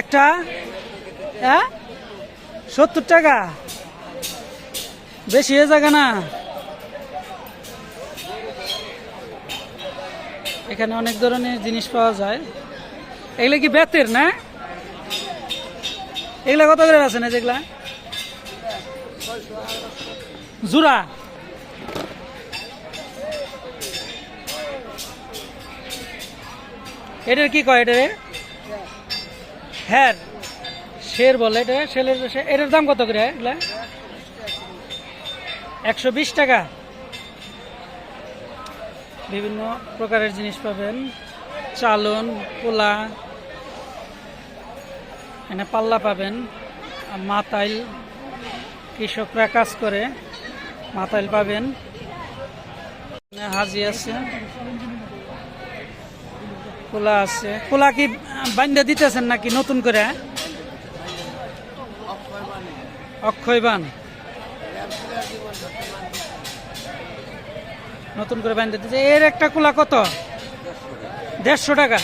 একটা হ্যাঁ? সত্তর টাকা। বেশি হয়ে যাবে না। এখানে অনেক ধরনের জিনিস পাওয়া যায়। এগুলো কি বেতের না? এগুলা কত করে আছে না যেগুলা? জুরা এটার কি কয় এটারে? হ্যাঁ শের বলে এটা, শেলের এটার দাম কত করে? এগুলা? একশো বিশ টাকা। বিভিন্ন প্রকারের জিনিস পাবেন। চালন, পোলা এখানে পাল্লা পাবেন। মাতাইল, কৃষকরা কাজ করে, মাতাইল পাবেন। হাজি আছে। কোলা আছে। কোলা কি বান্ধা দিতেছেন নাকি নতুন করে? অক্ষয়বান নতুন করে বান্ধা দিতে এর একটা কোলা কত? দেড়শো টাকা।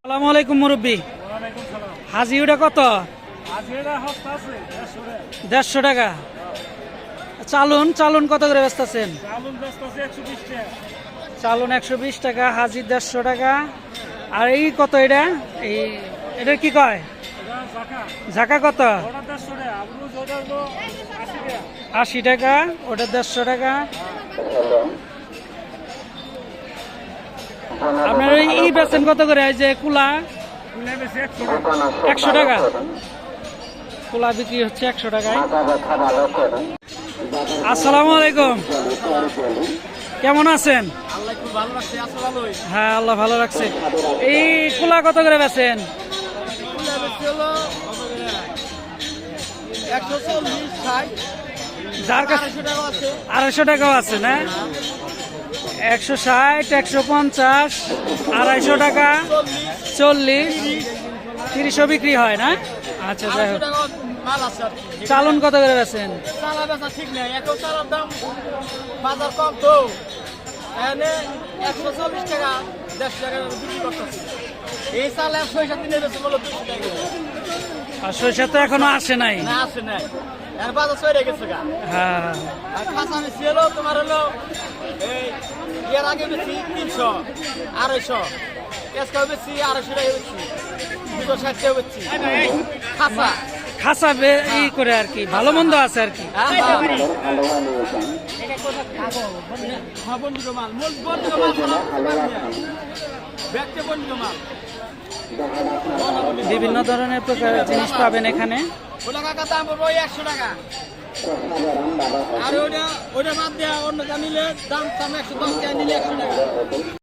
সালামু আলাইকুম মুরব্বী। হাজি ওটা কত? দেড়শো টাকা। চালুন চালুন কত করে ব্যস্ত আছেন? চালুন একশো বিশ টাকা। হাজির দেড়শো টাকা। আর এই কত এটা? এই এটা কি কয়? ঝাঁকা। কত? আশি টাকা। ওটা দেড়শো টাকা। আপনার ওই ই বেচেন কত করে? এই যে কুলা। একশো টাকা। কুলা বিক্রি হচ্ছে একশো টাকায়। আসসালামু আলাইকুম। কেমন আছেন? হ্যাঁ আল্লাহ ভালো রাখছে। এই কুলা কত করে ষাট। যার কাছে আড়াইশো টাকাও আছে। না? একশো ষাট একশো পঞ্চাশ আড়াইশো টাকা চল্লিশ। তিরিশও বিক্রি হয় না? আচ্ছা যাই হোক। চালন কত করে বেচেন? চালা বেচা ঠিক নেই এখন চালার দাম বাজার কম তো। এখানে একশো চল্লিশ টাকা দেড়শো টাকা বিক্রি করতেছে। এই চাল একশো সাত দিনে বেশি বলো দুশো টাকা আর সরিষা তো এখনও আসে নাই। না আসে নাই। এর বাজার চলে গেছে গা। হ্যাঁ আর তোমার হলো এই এর আগে বেশি তিনশো আড়াইশো। কেসকাও বেশি আড়াইশো টাকা বেশি দুশো ষাট টাকা বেশি খাসা। খাসা ই করে আর কি, ভালো মন্দ আছে আর কি। বিভিন্ন ধরনের প্রকারের জিনিস পাবেন এখানে। আর ওটা ওটা বাদ দেওয়া অন্য নিলে দাম একশো দশ টাকা নিলে একশো টাকা।